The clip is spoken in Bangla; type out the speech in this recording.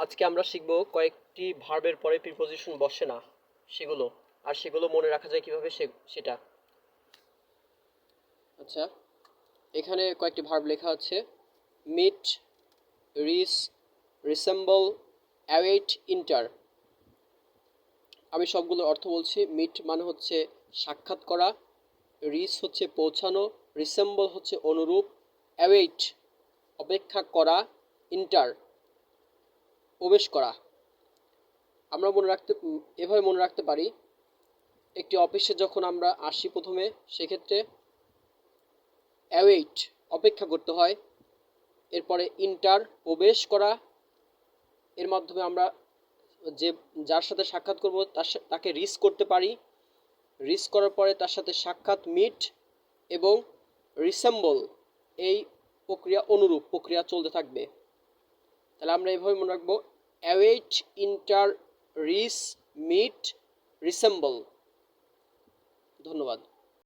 আজকে আমরা শিখব কয়েকটি ভার্বের পরে প্রিপোজিশন বসে না, সেগুলো। আর সেগুলো মনে রাখা যায় কীভাবে? সেটা। আচ্ছা এখানে কয়েকটি ভার্ব লেখা আছে। মিট রিস রিসেম্বল অ্যাওয়েট ইন্টার আমি সবগুলোর অর্থ বলছি। মিট মানে হচ্ছে সাক্ষাৎ করা রিস হচ্ছে পৌঁছানো রিসেম্বল হচ্ছে অনুরূপ অ্যাওয়েট অপেক্ষা করা ইন্টার প্রবেশ করা। আমরা মনে রাখতে, এভাবে মনে রাখতে পারি, একটি অফিসে যখন আমরা আসি প্রথমে, সেক্ষেত্রে অ্যাওয়েট অপেক্ষা করতে হয়, এরপরে ইন্টার প্রবেশ করা, এর মাধ্যমে আমরা যে, যার সাথে সাক্ষাৎ করব, তার তাকে রিস করতে পারি। রিস করার পরে তার সাথে সাক্ষাৎ মিট এবং রিসেম্বল এই প্রক্রিয়া অনুরূপ প্রক্রিয়া চলতে থাকবে। তাহলে আমরা এভাবে মনে রাখব অ্যাওয়েট ইন্টার রিস মিট রিসেম্বল ধন্যবাদ।